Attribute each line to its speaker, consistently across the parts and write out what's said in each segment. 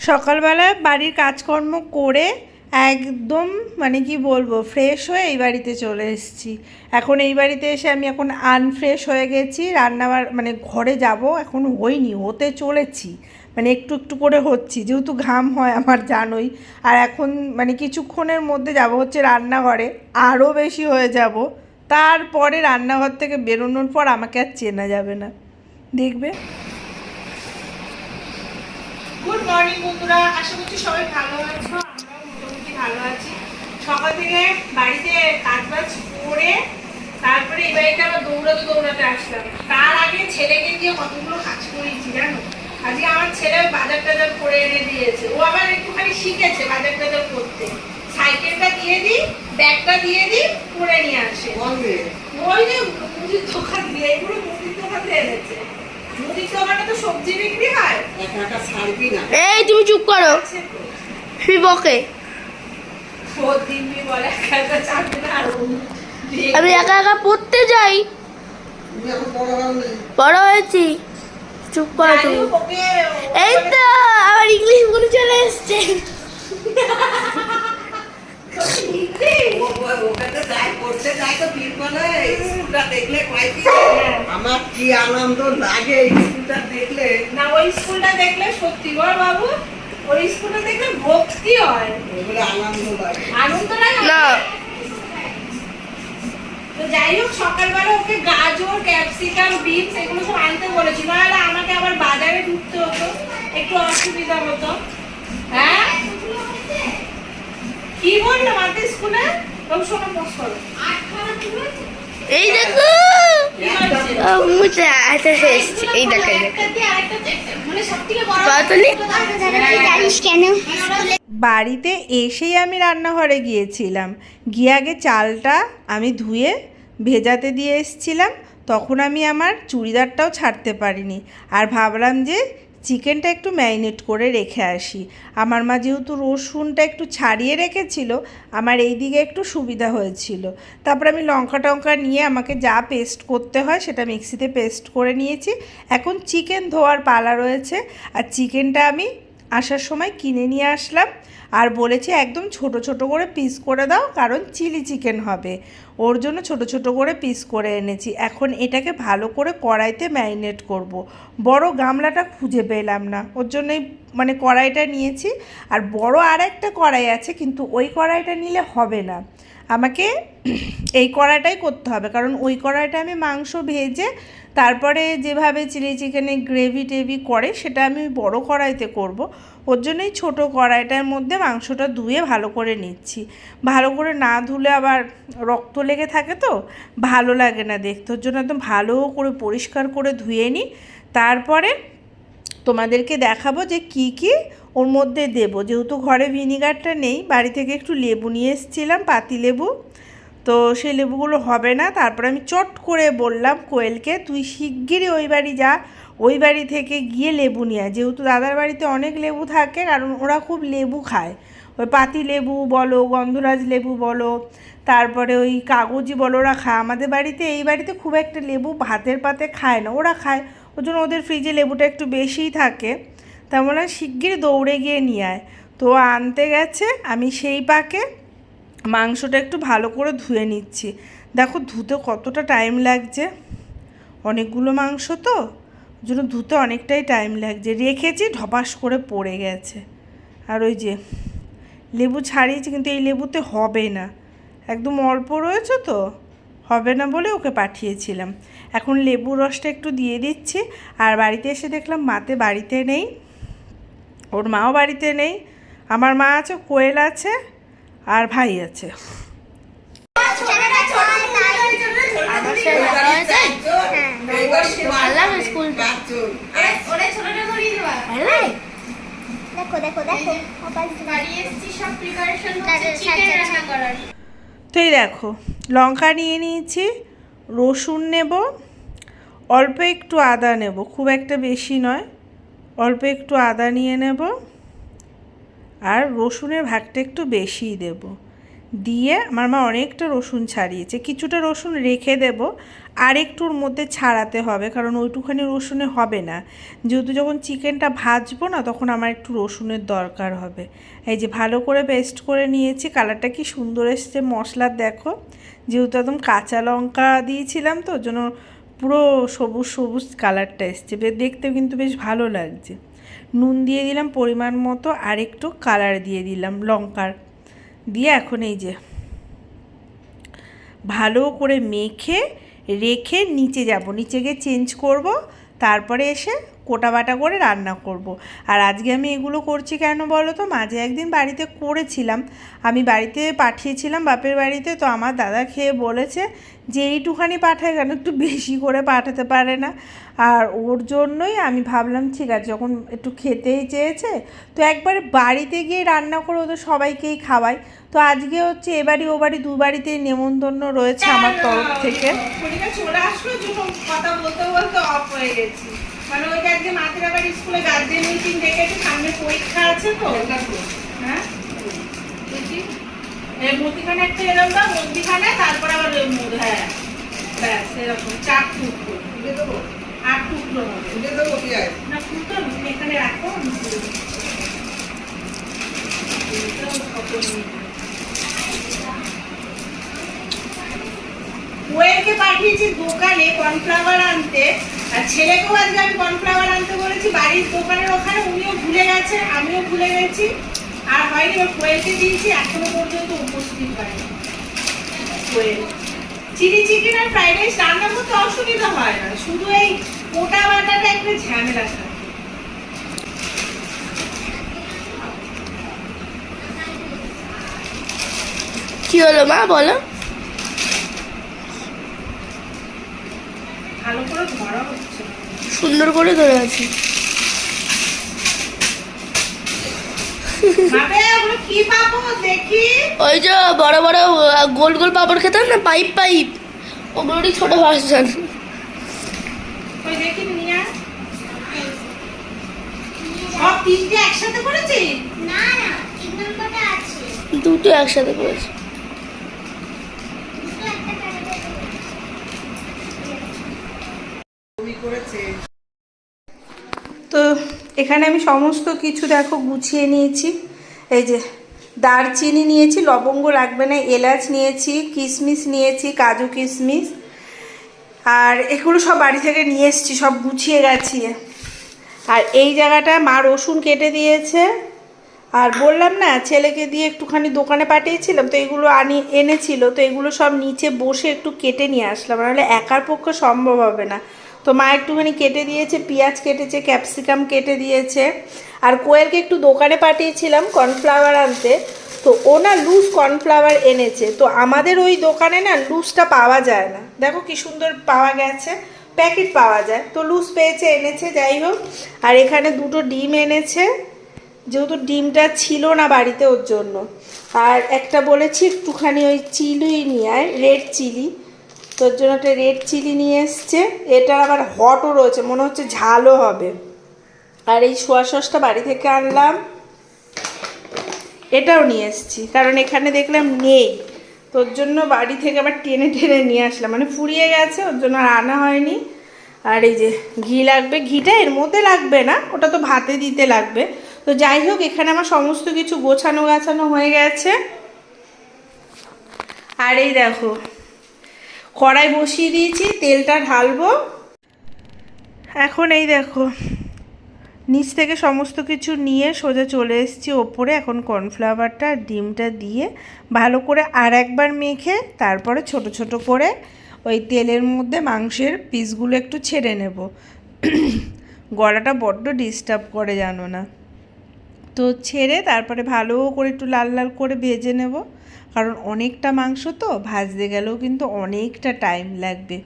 Speaker 1: সকালবেলা বাড়ির কাজকর্ম করে একদম মানে কি বলব ফ্রেশ হয়ে এই বাড়িতে চলে এসেছি। এখন এই বাড়িতে এসে আমি এখন আনফ্রেশ হয়ে গেছি। রান্নাবার মানে ঘরে যাব, এখন হইনি হতে চলেছি। মানে একটু একটু করে হচ্ছি, যেহেতু ঘাম হয় আমার, জানোই। আর এখন মানে কিছুক্ষণের মধ্যে যাব হচ্ছে রান্নাঘরে আরও বেশি হয়ে যাব। তারপরে রান্নাঘর থেকে বেরোনোর পর আমাকে আর চেনা যাবে না। দেখবে? গুড মর্নিং বন্ধুরা। আশা করছি সবাই ভালো আছো আমরাও মোটামুটি ভালো আছি। সকাল থেকে বাড়িতে কাজবাজ করে তারপরে এই বাড়িতে আবার দৌড়াতে দৌড়াতে আসলাম। তার আগে ছেলেকে দিয়ে কতগুলো কাজ করিয়েছি জানো? আজকে আমার ছেলে বাজার টাজার করে এনে দিয়েছে। ও আবার একটুখানি শিখেছে বাজার টাজার করতে। সাইকেলটা দিয়ে দিই ব্যাগটা দিয়ে দিই করে নিয়ে আসে। ওই যে মুদির দোকান দিয়ে এগুলো মুদির দোকান দিয়ে এনেছে। মুদির দোকানে তো সবজি বিক্রি হয়?
Speaker 2: এই তুমি চুপ করো। বকে
Speaker 1: আর ও দিয়ে-
Speaker 2: আমি একা একা পড়তে যাই। বড় হয়েছি। চুপ করো তুমি। এই তো আমার ইংলিশ বলে চলে এসছে।
Speaker 3: আমার কি আনন্দ লাগে স্কুলটা দেখলে?
Speaker 1: না ওই স্কুলটা দেখলে সত্যি বল বাবু ওই স্কুলটা দেখলে ভক্তি হয়।
Speaker 3: আনন্দ লাগে।
Speaker 1: আনন্দ লাগে? তো যাই হোক সকালবেলা ওকে গাজর ক্যাপসিকাম বিনস এগুলো সব আনতে বলেছি নাহলে আমাকে আবার বাজারে ঢুকতে হতো। একটু অসুবিধা হতো। হ্যাঁ? কি স্কুলে?
Speaker 2: এই দেখো! মুছে আচ্ছা এই দেখো
Speaker 1: মানে বাড়িতে এসেই আমি রান্নাঘরে গিয়েছিলাম। গিয়ে আগে চালটা আমি ধুয়ে ভেজাতে দিয়ে এসেছিলাম। তখন আমি আমার চুড়িদারটাও ছাড়তে পারিনি। আর ভাবলাম যে চিকেনটা একটু ম্যারিনেট করে রেখে আসি। আমার মা যেহেতু রসুনটা একটু ছাড়িয়ে রেখেছিল, আমার এই দিকে একটু সুবিধা হয়েছিল। তারপর আমি লঙ্কা টঙ্কা নিয়ে আমাকে যা পেস্ট করতে হয় সেটা মিক্সিতে পেস্ট করে নিয়েছি। এখন চিকেন ধোয়ার পালা রয়েছে, আর চিকেনটা আমি আসার সময় কিনে নিয়ে আসলাম। আর বলেছে একদম ছোট ছোট করে পিস করে দাও, কারণ চিলি চিকেন হবে। ওর জন্য ছোট ছোট করে পিস করে এনেছি। এখন এটাকে ভালো করে কড়াইতে ম্যারিনেট করব। বড় গামলাটা খুঁজে পেলাম না। ওর জন্যই মানে কড়াইটা নিয়েছি। আর বড় আর একটা কড়াই আছে, কিন্তু ওই কড়াইটা নিলে হবে না। আমাকে এই কড়াইটাই করতে হবে, কারণ ওই কড়াইটা আমি মাংস ভেজে তারপরে যেভাবে চিলি চিকেনে গ্রেভি টেভি করে, সেটা আমি বড় কড়াইতে করব। ওর জন্যই ছোটো কড়াইটার মধ্যে মাংসটা ধুয়ে ভালো করে নিচ্ছি। ভালো করে না ধুলে আবার রক্ত লেগে থাকে তো, ভালো লাগে না দেখতে। ওর জন্য একদম ভালো করে পরিষ্কার করে ধুয়ে নিই। তারপরে তোমাদেরকে দেখাবো যে কি কি ওর মধ্যে দেব। যেহেতু ঘরে ভিনিগারটা নেই, বাড়ি থেকে একটু লেবু নিয়ে এসেছিলাম পাতি লেবু তো সেই লেবুগুলো হবে না। তারপর আমি চট করে বললাম কোয়েলকে, তুই শিগগিরই ওই বাড়ি যা। ওই বাড়ি থেকে গিয়ে লেবু নিয়ে। যেহেতু দাদার বাড়িতে অনেক লেবু থাকে, কারণ ওরা খুব লেবু খায়। ওই পাতি লেবু বলো, গন্ধরাজ লেবু বলো, তারপরে ওই কাগজি বলো ওরা খায়। আমাদের বাড়িতে, এই বাড়িতে খুব একটা লেবু ভাতের পাতে খায় না, ওরা খায়। ওই জন্য ওদের ফ্রিজে লেবুটা একটু বেশিই থাকে। তেমন শিগগির দৌড়ে গিয়ে নিয়ে আয়। তো আনতে গেছে, আমি সেই পাকে মাংসটা একটু ভালো করে ধুয়ে নিচ্ছি। দেখো ধুতে কতটা টাইম লাগছে। অনেকগুলো মাংস তো, জন্য ধুতে অনেকটাই টাইম লাগছে। রেখেছি ঢপাস করে পড়ে গেছে। আর ওই যে, লেবু ছাড়িয়েছি, কিন্তু এই লেবুতে হবে না। একদম অল্প রয়েছে তো, হবে না বলে ওকে পাঠিয়েছিলাম। এখন লেবু রসটা একটু দিয়ে দিচ্ছি। আর বাড়িতে এসে দেখলাম মাতে বাড়িতে নেই। ওর মাও বাড়িতে নেই। আমার মা আছে, কোয়েল আছে। আর ভাই আছে। তো এই দেখো, লঙ্কা নিয়ে নিয়েছি, রসুন নেব, অল্প একটু আদা নেব, খুব একটা বেশি নয়, অল্প একটু আদা নিয়ে নেব। আর রসুনের ভাগটা একটু বেশিই দেব। দিয়ে আমার মা অনেকটা রসুন ছাড়িয়েছে, কিছুটা রসুন রেখে দেব আর একটুর মধ্যে ছাড়াতে হবে, কারণ ওইটুখানি রসুনে হবে না। যেহেতু যখন চিকেনটা ভাজবো না, তখন আমার একটু রসুনের দরকার হবে। এই যে ভালো করে পেস্ট করে নিয়েছি, কালারটা কি সুন্দর এসছে মশলার দেখো। যেহেতু একদম কাঁচা লঙ্কা দিয়েছিলাম তো জন্য পুরো সবুজ সবুজ কালারটা এসছে দেখতেও কিন্তু বেশ ভালো লাগছে। নুন দিয়ে দিলাম, পরিমাণ মতো আর একটু কালার দিয়ে দিলাম, লঙ্কার। দিয়ে এখন এই যে ভালো করে মেখে, রেখে নিচে যাব। নিচে গিয়ে চেঞ্জ করব, তারপরে এসে কোটা বাটা করে রান্না করব। আর আজকে আমি এগুলো করছি কেন বলো তো? মাঝে একদিন বাড়িতে করেছিলাম। আমি বাড়িতে পাঠিয়েছিলাম বাপের বাড়িতে, তো আমার দাদা খেয়ে বলেছে যে এইটুখানি পাঠায় কেন? একটু বেশি করে পাঠাতে পারে না। আর ওর জন্যই আমি ভাবলাম, ঠিক আছে, যখন একটু খেতেই চেয়েছে, তো একবারে বাড়িতে গিয়ে রান্না করে ওদের সবাইকেই খাওয়াই তো আজকে হচ্ছে এবারই ও বাড়ি দু বাড়িতেই নেমন্তন্ন রয়েছে আমার তরফ থেকে।
Speaker 3: চলে আসলো কথা বলতে বলতে অফ হয়ে গেছি। মানে ওই যে আজকে মাতৃরা বাড়ি স্কুলে গার্জেন মিটিং ডেকেছে সামনে পরীক্ষা আছে তো হ্যাঁ? এই একটা এরকম দাও মধ্যিখানে তারপর আবার হ্যাঁ ব্যাস এরকম চার টুকরো। তুলে দেবো? আট টুকরো হবে। তুলে দেবো পেঁয়াজ না ফুটো তুমি এখানে রাখো আমি তুলে দিচ্ছি। ওয়েরকে পাঠিয়েছি দোকানে কর্নফ্লাওয়ার আনতে। আর ছেলেকেও আজকে আমি কর্নফ্লাওয়ার আনতে বলেছি, বাড়ির দোকানের ওখানে উনিও ভুলে গেছে আমিও ভুলে গেছি। আর হয়নি, ওর কোয়েলকে দিয়েছি, এখনও পর্যন্ত উপস্থিত হয়নি। চিলি চিকেন আর ফ্রাইড রাইস রান্না করতে অসুবিধা হয় না, শুধু এই মোটা বাটাটা একটু ঝামেলা থাকে।
Speaker 2: কি হলো মা, বলো।
Speaker 3: ভালো করে ধরা হচ্ছে।
Speaker 2: সুন্দর করে ধরে আছে।
Speaker 3: বাবে ওগুলো কি পাবো দেখি।
Speaker 2: ওই যে বড় বড় গোল গোল পাপড় খেতাম না? Pipe pipe. ওগুলোরই ছোট ভার্সন
Speaker 3: ওই দেখি নিয়ে আয়। সব তিনটে একসাথে করেছি
Speaker 4: না না তিন নম্বরটা আছে
Speaker 2: দুটো একসাথে করেছি
Speaker 4: দুটো একটা প্যাকেটে
Speaker 1: তো এখানে আমি সমস্ত কিছু দেখো গুছিয়ে নিয়েছি। এই যে দারচিনি নিয়েছি, লবঙ্গ লাগবে না, এলাচ নিয়েছি কিশমিশ নিয়েছি, কাজু কিশমিশ আর এগুলো সব বাড়ি থেকে নিয়ে এসেছি, সব গুছিয়ে গেছিয়ে। আর এই জায়গাটায় মা রসুন কেটে দিয়েছে। আর বললাম না, ছেলেকে দিয়ে একটুখানি দোকানে পাঠিয়েছিলাম, তো এগুলো আনি, এনেছিল, তো এগুলো সব নিচে বসে একটু কেটে নিয়ে আসলাম। নাহলে একার পক্ষে সম্ভব হবে না। তো মা একটুখানি কেটে দিয়েছে, পেঁয়াজ কেটেছে, ক্যাপসিকাম কেটে দিয়েছে। আর কোয়েলকে একটু দোকানে পাঠিয়েছিলাম কর্নফ্লাওয়ার আনতে। তো ও না লুজ কর্নফ্লাওয়ার এনেছে। তো আমাদের ওই দোকানে না লুজটা পাওয়া যায় না। দেখো কি সুন্দর পাওয়া গেছে, প্যাকেট পাওয়া যায়। তো লুজ পেয়েছে, এনেছে, যাই হোক। আর এখানে দুটো ডিম এনেছে। যেহেতু ডিমটা ছিল না বাড়িতে ওর জন্য। আর একটা বলেছি একটুখানি ওই চিলি নিয়ে আয়, রেড চিলি। তোর জন্য একটা রেড চিলি নিয়ে এসছে। এটা আবার হটও রয়েছে, মনে হচ্ছে ঝালও হবে। আর এই সোয়া সসটা বাড়ি থেকে আনলাম। এটাও নিয়ে এসেছি, কারণ এখানে দেখলাম নেই। তোর জন্য বাড়ি থেকে আবার টেনে টেনে নিয়ে আসলাম। মানে ফুরিয়ে গেছে, ওর জন্য আর আনা হয়নি। আর এই যে ঘি লাগবে, ঘিটা এর মধ্যে লাগবে না, ওটা তো ভাতে দিতে লাগবে। তো যাই হোক, এখানে আমার সমস্ত কিছু গোছানো গাছানো হয়ে গেছে। আর এই দেখো কড়াই বসিয়ে দিয়েছি, তেলটা ঢালবো। এখন এই দেখো, নিচ থেকে সমস্ত কিছু নিয়ে সোজা চলে এসেছি ওপরে। এখন কর্নফ্লাওয়ারটা আর ডিমটা দিয়ে ভালো করে আর একবার মেখে তারপরে ছোট ছোট করে ওই তেলের মধ্যে মাংসের পিসগুলো একটু ছেড়ে নেব। গলাটা বড্ড ডিস্টার্ব করে জানো না। তো ছেড়ে তারপরে ভালো করে একটু লাল লাল করে ভেজে নেব। কারণ অনেকটা মাংস তো ভাজতে গেলেও কিন্তু অনেকটা টাইম লাগবে।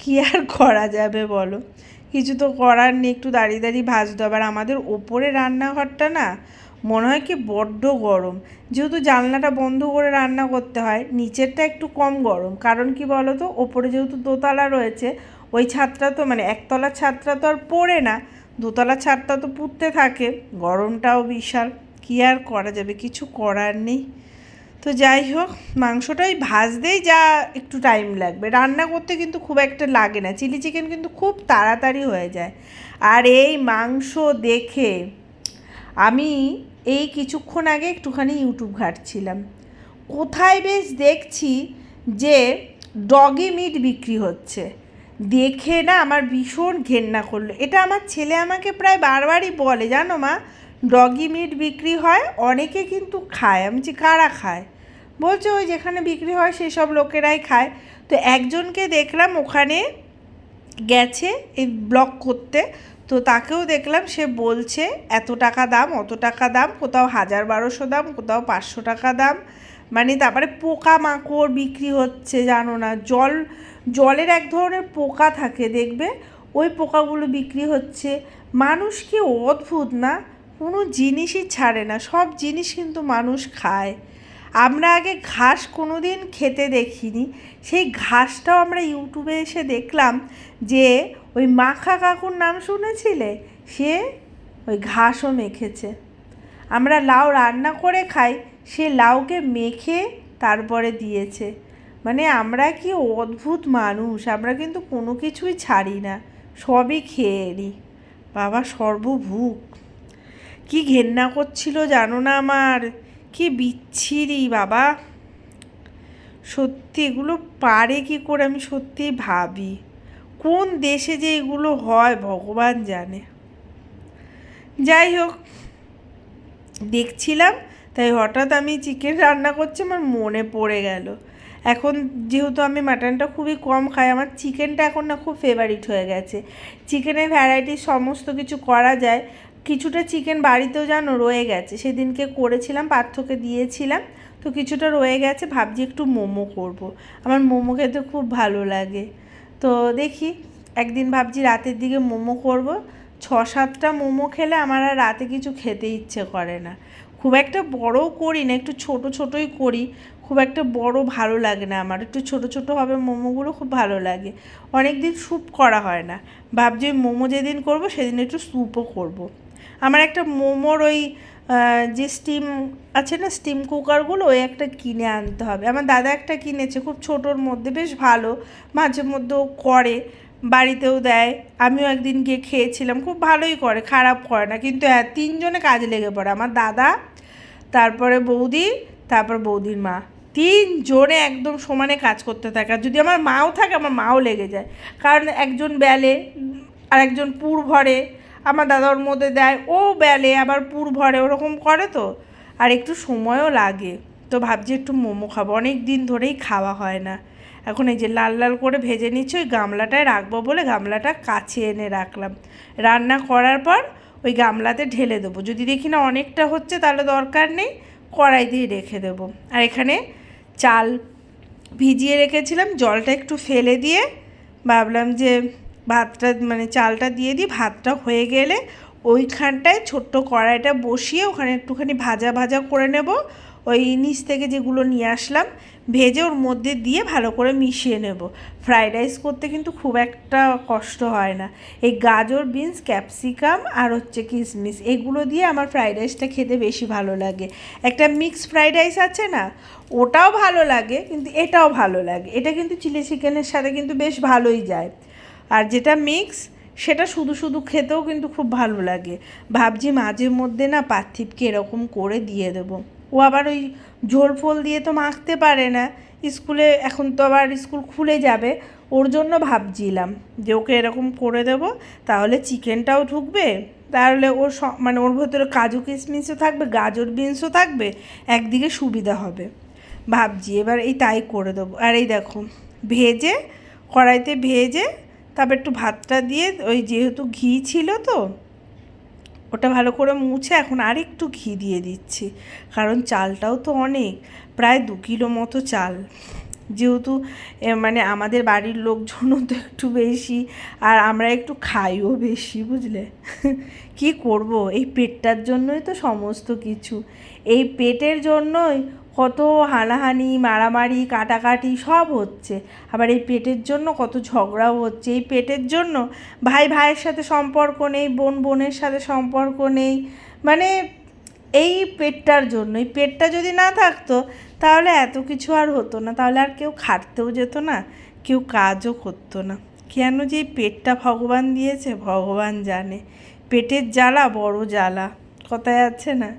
Speaker 1: কি আর করা যাবে বলো? কিছু তো করার নেই, একটু দাঁড়িয়ে দাঁড়িয়ে ভাজতে হবে আর আমাদের ওপরে রান্নাঘরটা না মনে হয় কি বড্ড গরম। যেহেতু জানলাটা বন্ধ করে রান্না করতে হয়, নিচেরটা একটু কম গরম। কারণ কি বলো তো, ওপরে যেহেতু দোতলা রয়েছে, ওই ছাদটা তো মানে একতলার ছাদটা তো আর পড়ে না। দোতলার ছাদটা তো পুড়তে থাকে, গরমটাও বিশাল। কী আর করা যাবে? কিছু করার নেই। তো যাই হোক, মাংসটা ওই ভাজতেই যা একটু টাইম লাগবে। রান্না করতে কিন্তু খুব একটা লাগে না। চিলি চিকেন কিন্তু খুব তাড়াতাড়ি হয়ে যায়। আর এই মাংস দেখে আমি এই কিছুক্ষণ আগে একটুখানি ইউটিউব ঘাটছিলাম। কোথায় বেশ দেখছি যে ডগি মিট বিক্রি হচ্ছে। দেখে না আমার ভীষণ ঘেন্না করল। এটা আমার ছেলে আমাকে প্রায় বারবারই বলে, জানো মা ডগি মিট বিক্রি হয়, অনেকে কিন্তু খায়। আমি যে কারা খায়? বলছে, ওই যেখানে বিক্রি হয় সেসব লোকেরাই খায়। তো একজনকে দেখলাম ওখানে গেছে, এই ব্লক করতে। তো তাকেও দেখলাম, সে বলছে, এত টাকা দাম, অত টাকা দাম, কোথাও হাজার বারোশো দাম, কোথাও পাঁচশো টাকা দাম। মানে তারপরে পোকা মাকড় বিক্রি হচ্ছে, জানো না। জল, জলের এক ধরনের পোকা থাকে, দেখবে? ওই পোকাগুলো বিক্রি হচ্ছে। মানুষ কি অদ্ভুত না? কোনো জিনিসই ছাড়ে না, সব জিনিস কিন্তু মানুষ খায়। আমরা আগে ঘাস কোনো দিন খেতে দেখিনি, সেই ঘাসটাও আমরা ইউটিউবে এসে দেখলাম যে ওই মাখা কাকুর নাম শুনেছিলে? সে ওই ঘাসও মেখেছে। আমরা লাউ রান্না করে খাই, সে লাউকে মেখে তারপরে দিয়েছে। মানে আমরা কি অদ্ভুত মানুষ, আমরা কিন্তু কোনো কিছুই ছাড়ি না, সবই খেয়ে নিই বাবা সর্বভুক কি ঘেন্না করছিল জানো না আমার? কি বিচ্ছিরি বাবা। সত্যি এগুলো পারে কি করে আমি সত্যি ভাবি। কোন দেশে যে এগুলো হয় ভগবান জানে। যাই হোক, দেখছিলাম, তাই হঠাৎ আমি চিকেন রান্না করছি, আমার মনে পড়ে গেল। এখন যেহেতু আমি মাটনটা খুবই কম খাই, আমার চিকেনটা এখন না খুব ফেভারিট হয়ে গেছে। চিকেনের ভ্যারাইটি সমস্ত কিছু করা যায় কিছুটা চিকেন বাড়িতেও যেন রয়ে গেছে। সেদিনকে করেছিলাম, পার্থকে দিয়েছিলাম, তো কিছুটা রয়ে গেছে। ভাবছি একটু মোমো করব। আমার মোমো খেতে খুব ভালো লাগে। তো দেখি, একদিন ভাবছি রাতের দিকে মোমো করব। ছ সাতটা মোমো খেলে আমার আর রাতে কিছু খেতে ইচ্ছে করে না। খুব একটা বড়ও করি না, একটু ছোট ছোটই করি। খুব একটা বড় ভালো লাগে না আমার। একটু ছোট ছোট হবে মোমোগুলো খুব ভালো লাগে। অনেক দিন স্যুপ করা হয় না। ভাবছি মোমো যেদিন করব, সেদিন একটু স্যুপও করব। আমার একটা মোমোর ওই যে স্টিম আছে না স্টিম কুকারগুলো ওই একটা কিনে আনতে হবে। আমার দাদা একটা কিনেছে, খুব ছোটোর মধ্যে, বেশ ভালো। মাঝে মধ্যেও করে, বাড়িতেও দেয়। আমিও একদিন গিয়ে খেয়েছিলাম, খুব ভালোই করে, খারাপ করে না। কিন্তু হ্যাঁ তিনজনে কাজে লেগে পড়ে। আমার দাদা, তারপরে বৌদি, তারপর বৌদির মা। তিনজনে একদম সমানে কাজ করতে থাকে। আর যদি আমার মাও থাকে, আমার মাও লেগে যায়। কারণ, একজন বেলে, আর একজন পুর ভরে আমার দাদা ওর মধ্যে দেয়, ও বেলে আবার পুর ভরে, ওরকম করে তো। আর একটু সময়ও লাগে। তো ভাবছি একটু মোমো খাব। অনেক দিন ধরেই খাওয়া হয় না। এখন এই যে লাল লাল করে ভেজে নিচ্ছি, ওই গামলাটায় রাখব বলে গামলাটা কাছে এনে রাখলাম। রান্না করার পর ওই গামলাতে ঢেলে দেবো। যদি দেখি না অনেকটা হচ্ছে, তাহলে দরকার নেই, কড়াই দিয়ে রেখে দেবো। আর এখানে চাল ভিজিয়ে রেখেছিলাম, জলটা একটু ফেলে দিয়ে ভাবলাম যে ভাতটা মানে চালটা দিয়ে দিই, ভাতটা হয়ে গেলে ওইখানটায় ছোট্ট কড়াইটা বসিয়ে ওখানে একটুখানি ভাজা ভাজা করে নেব। ওই নিচ থেকে যেগুলো নিয়ে আসলাম, ভেজে ওর মধ্যে দিয়ে ভালো করে মিশিয়ে নেব। ফ্রাইড রাইস করতে কিন্তু খুব একটা কষ্ট হয় না। এই গাজর, বিনস, ক্যাপসিকাম আর হচ্ছে কিশমিশ এগুলো দিয়ে আমার ফ্রাইড রাইসটা খেতে বেশি ভালো লাগে। একটা মিক্স ফ্রাইড রাইস আছে না, ওটাও ভালো লাগে, কিন্তু এটাও ভালো লাগে। এটা কিন্তু চিলি চিকেনের সাথে কিন্তু বেশ ভালোই যায়। আর যেটা মিক্স সেটা শুধু শুধু খেতেও কিন্তু খুব ভালো লাগে। ভাবছি মাঝে মধ্যে না পার্থিবকে এরকম করে দিয়ে দেবো। ও আবার ওই ঝোল ফোল দিয়ে তো মাখতে পারে না। স্কুলে এখন তো আবার স্কুল খুলে যাবে। ওর জন্য ভাবছিলাম যে ওকে এরকম করে দেবো, তাহলে চিকেনটাও ঢুকবে। তাহলে ওর মানে ওর ভেতরে কাজু কিশমিশও থাকবে, গাজর বিনসও থাকবে, একদিকে সুবিধা হবে। ভাবছি এবার এই তাই করে দেবো। আর এই দেখো, ভেজে, কড়াইতে ভেজে তারপর একটু ভাতটা দিয়ে ওই যেহেতু ঘি ছিল তো, ওটা ভালো করে মুছে এখন আর একটু ঘি দিয়ে দিচ্ছি। কারণ চালটাও তো অনেক, প্রায় দু কিলো মতো চাল। যেহেতু মানে আমাদের বাড়ির লোকজনও তো একটু বেশি, আর আমরা একটু খাইও বেশি, বুঝলে? কি করব? এই পেটটার জন্যই তো সমস্ত কিছু। এই পেটের জন্যই কত হানাহানি, মারামারি, কাটাকাটি সব হচ্ছে। আবার এই পেটের জন্য কত ঝগড়াও হচ্ছে। এই পেটের জন্য ভাই ভাইয়ের সাথে সম্পর্ক নেই, বোন বোনের সাথে সম্পর্ক নেই। মানে এই পেটটার জন্য, এই পেটটা যদি না থাকতো তাহলে এত কিছু আর হতো না। তাহলে আর কেউ খাটতেও যেত না, কেউ কাজও করতো না। কেন যে এই পেটটা ভগবান দিয়েছে, ভগবান জানে। পেটের জ্বালা বড় জ্বালা। কথায় আছে না?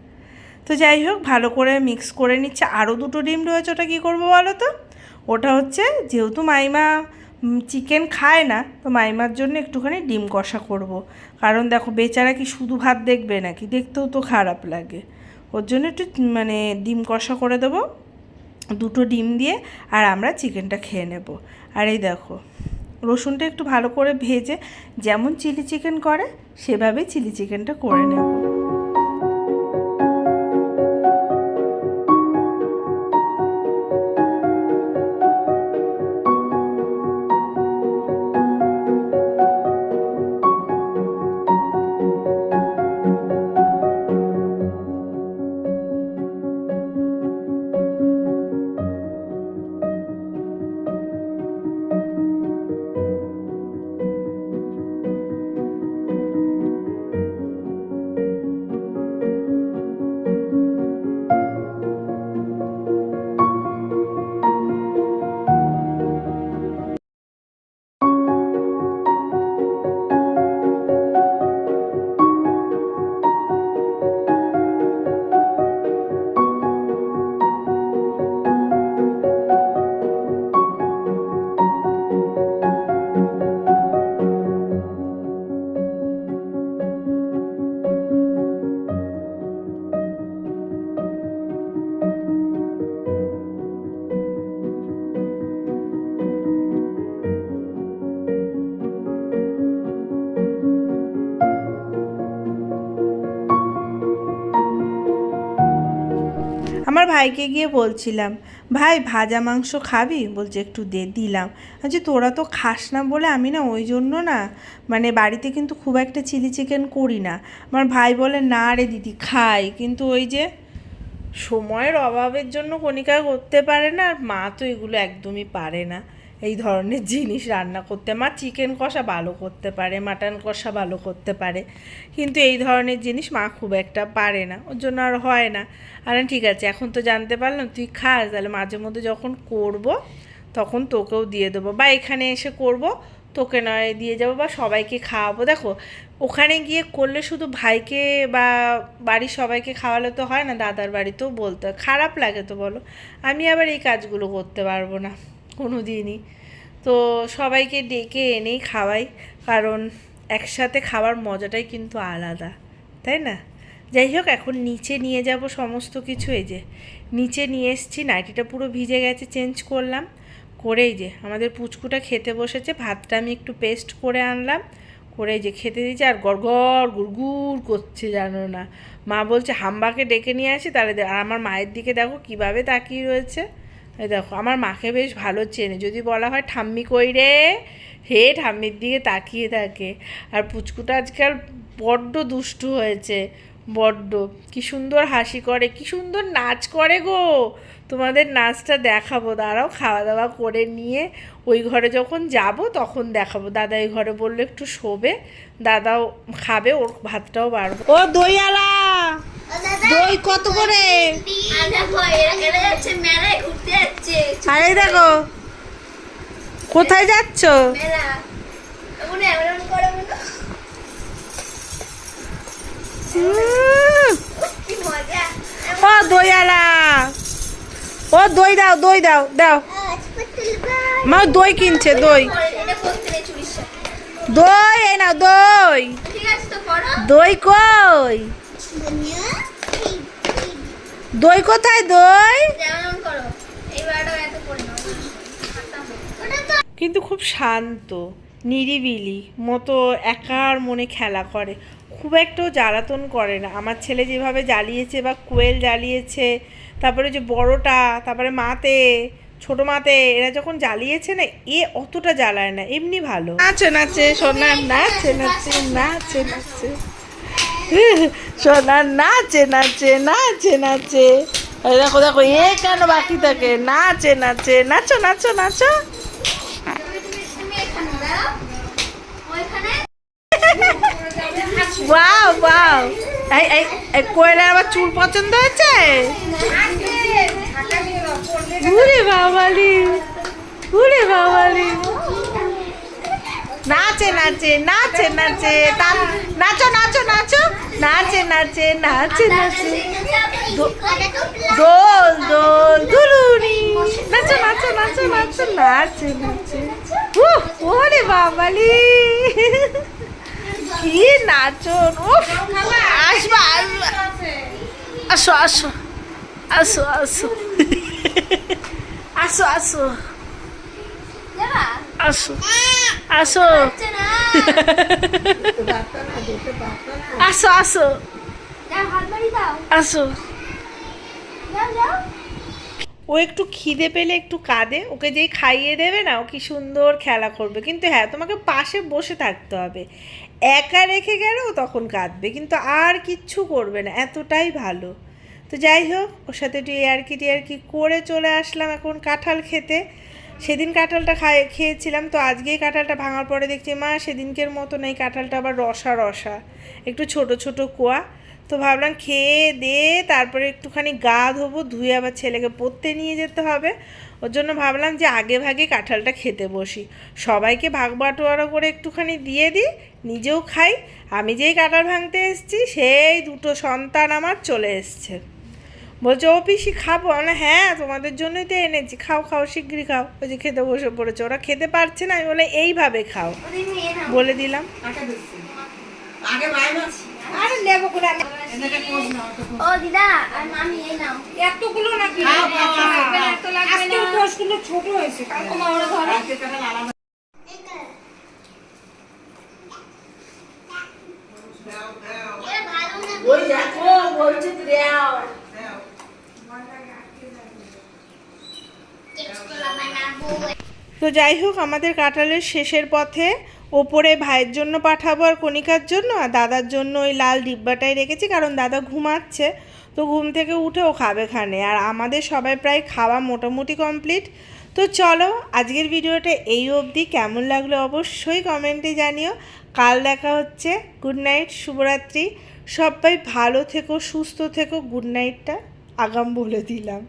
Speaker 1: তো যাই হোক, ভালো করে মিক্স করে নিচ্ছে। আরও দুটো ডিম রয়েছে, ওটা কী করব বলো তো? ওটা হচ্ছে, যেহেতু মাইমা চিকেন খায় না, তো মাইমার জন্য একটুখানি ডিম কষা করব। কারণ দেখো, বেচারা কি শুধু ভাত দেখবে নাকি? দেখতেও তো খারাপ লাগে। ওর জন্য একটু মানে ডিম কষা করে দেবো, দুটো ডিম দিয়ে, আর আমরা চিকেনটা খেয়ে নেব। আর এই দেখো, রসুনটা একটু ভালো করে ভেজে, যেমন চিলি চিকেন করে সেভাবেই চিলি চিকেনটা করে নেব। আমার ভাইকে গিয়ে বলছিলাম, ভাই, ভাজা মাংস খাবি? বলছে, একটু দে, দিলাম। আচ্ছা তোরা তো খাস না বলে আমি না ওই জন্য না মানে বাড়িতে কিন্তু খুব একটা চিলি চিকেন করি না। আমার ভাই বলে, না রে দিদি, খাই। কিন্তু ওই যে সময়ের অভাবের জন্য কণিকা করতে পারে না, আর মা তো এগুলো একদমই পারে না। এই ধরনের জিনিস রান্না করতে। মা চিকেন কষা ভালো করতে পারে মাটন কষা ভালো করতে পারে। কিন্তু এই ধরনের জিনিস মা খুব একটা পারে না, ওর জন্য আর হয় না। আর ঠিক আছে, এখন তো জানতে পারলাম, তুই খাস তাহলে মাঝে মধ্যে যখন করব, তখন তোকেও দিয়ে দেবো। বা এখানে এসে করব, তোকে নয় দিয়ে যাব, বা সবাইকে খাওয়াবো। দেখো, ওখানে গিয়ে করলে শুধু ভাইকে বা বাড়ির সবাইকে খাওয়ালে তো হয় না, দাদার বাড়িতেও বলতে খারাপ লাগে তো বলো, আমি আবার এই কাজগুলো করতে পারব না। কোনো দিনই। তো সবাইকে ডেকে এনেই খাওয়াই, কারণ একসাথে খাওয়ার মজাটাই কিন্তু আলাদা, তাই না? যাই হোক, এখন নিচে নিয়ে যাব সমস্ত কিছু, এই যে নিচে নিয়ে এসছি, নাইটিটা পুরো ভিজে গেছে, চেঞ্জ করলাম। করে যে আমাদের পুচকুটা খেতে বসেছে, ভাতটা আমি একটু পেস্ট করে আনলাম, করে যে খেতে দিয়েছে, আর গড়গড় গুড়গুড় করছে, জানো না। মা বলছে হাম্বাকে ডেকে নিয়ে আসি, তাহলে আর আমার মায়ের দিকে দেখো, কীভাবে তাকিয়ে রয়েছে। এই দেখো, আমার মাকে বেশ ভালো চেনে। যদি বলা হয়, ঠাম্মি কই রে? হে ঠাম্মির দিকে তাকিয়ে থাকে। আর পুচকুটা আজকাল বড্ড দুষ্টু হয়েছে। বড্ড। কি সুন্দর হাসি করে কি সুন্দর নাচ করে গো। তোমাদের নাচটা দেখাবো দাঁড়াও খাওয়া দাওয়া করে নিয়ে ওই ঘরে যখন যাব তখন দেখাবো। দাদা এই ঘরে বলল একটু শোবে দাদাও খাবে ওর ভাতটাও বাড়বো। ও দইয়ালা দই কত করে?
Speaker 2: আর দেখো এরা এরা যাচ্ছে? মেলায় ঘুরতে যাচ্ছে
Speaker 1: আরে দেখো কোথায় যাচ্ছ
Speaker 2: মেলা এমন এমন করে মনে
Speaker 1: উম,
Speaker 2: কি মজা
Speaker 1: ও দইয়ালা ও, দই দাও দই দাও দাও। মা দই কিনছে, দই। দই, এই দই। দই কই? দই কোথায়, দই? কিন্তু খুব শান্ত, নিরিবিলি, মতো একার মনে খেলা করে। খুব একটাও জ্বালাতন করে না। আমার ছেলে যেভাবে জ্বালিয়েছে বা কোয়েল জ্বালিয়েছে তারপরে যে বড়টা তারপরে মাতে ছোট মাতে এরা যখন জ্বালিয়েছে না এ অতটা জ্বালায় না এমনি ভালো। নাচে নাচে সোনা নাচে নাচে নাচে নাচে। সোনা নাচে নাচে নাচে নাচে। এই দেখো দেখো এ কেন বাকি থাকে? নাচে নাচে নাচো নাচো নাচো।
Speaker 2: ওইখানে।
Speaker 1: ওয়াও ওয়াও এই এই কোয়েলের আবার চুল পছন্দ হয়েছে? উরে বাবালি উরে বাবালি। নাচে নাচে নাচে নাচে তা- নাচো নাচো নাচো। নাচে নাচে নাচে নাচে। দোল দোল, দুলুনি। নাচো নাচো নাচো নাচো, নাচে নাচে। ওরে বাবালি। কি নাচন, উফ, আসবা আসবা। আসো আসো আসো আসো। আসো আসো। আসো আসো। আসো আসো। আসো। ও একটু খিদে পেলে একটু কাঁদে, ওকে যেই খাইয়ে দেবে না, ও কি সুন্দর খেলা করবে। কিন্তু হ্যাঁ তোমাকে পাশে বসে থাকতে হবে। একা রেখে গেলেও তখন কাঁদবে, কিন্তু আর কিচ্ছু করবে না, এতটাই ভালো। তো যাই হোক, ওর সাথে একটু ইয়ারকি টিয়ারকি করে চলে আসলাম এখন কাঁঠাল খেতে। সেদিন কাঁঠালটা খাই, খেয়েছিলাম, তো আজকেই কাঁঠালটা ভাঙার পরে দেখছি, মা, সেদিনকের মতো নেই কাঁঠালটা আবার রসা রসা, একটু ছোট ছোট কোয়া। তো ভাবলাম খেয়ে দে, তারপরে একটুখানি গা ধোবো, ধুয়ে আবার ছেলেকে পড়তে নিয়ে যেতে হবে। ওর জন্য ভাবলাম যে আগে ভাগে কাঁঠালটা খেতে বসি। সবাইকে ভাগ বাটোয়ারা করে একটুখানি দিয়ে দিই নিজেও খাই আমি যেই কাঁঠাল ভাঙতে এসেছি সেই দুটো সন্তান আমার চলে এসছে। বলছে ও পিসি খাব না হ্যাঁ তোমাদের জন্যই তো এনেছি। খাও খাও শিগগিরই খাও। ওই যে খেতে বসে পড়েছে। ওরা খেতে পারছে না আমি বলে এইভাবে খাও। বলে দিলাম।
Speaker 3: আগে মাইনাস আরে নেব করে আমি এনেকে কোষ নাও তো
Speaker 4: ও দিদা আর মামি এই নাও
Speaker 3: এতগুলো নাকি এত লাগবে না কোষগুলো ছোট হয়েছে কালকে ওরা ধরে কালকে তাহলে আলাদা
Speaker 4: এ ভালো না
Speaker 3: ওই দেখো বলছে দাও
Speaker 4: কেকগুলো বানাবো
Speaker 1: তো যাই হোক, আমাদের কাঁঠালের শেষের পথে ওপরে ভাইয়ের জন্য পাঠাবো আর কণিকার জন্য, আর দাদার জন্য ওই লাল ডিব্বাটাই রেখেছি, কারণ দাদা ঘুমাচ্ছে। তো ঘুম থেকে উঠে ও খাবে খানে, আর আমাদের সবাই প্রায় খাওয়া মোটামুটি কমপ্লিট। তো চলো, আজকের ভিডিওটা এই অবধি। কেমন লাগল অবশ্যই কমেন্টে জানিও। কাল দেখা হচ্ছে। গুড নাইট, শুভরাত্রি। সবাই ভালো থেকো, সুস্থ থেকো। গুড নাইটটা আগাম বলে দিলাম।